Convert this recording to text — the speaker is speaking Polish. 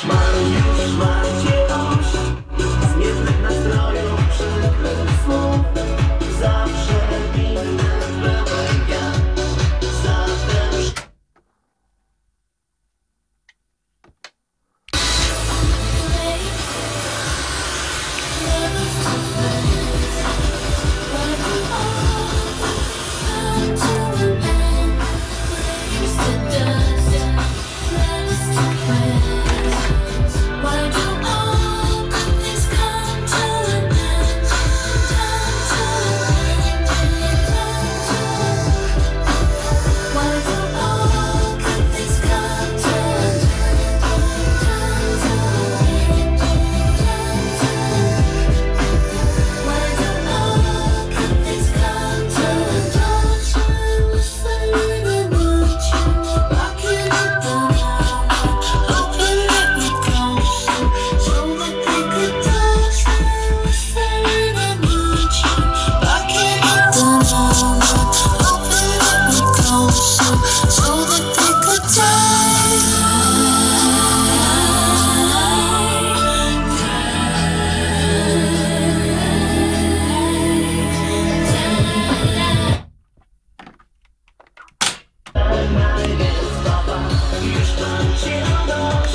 smile, you smile. Już to cię odnoszę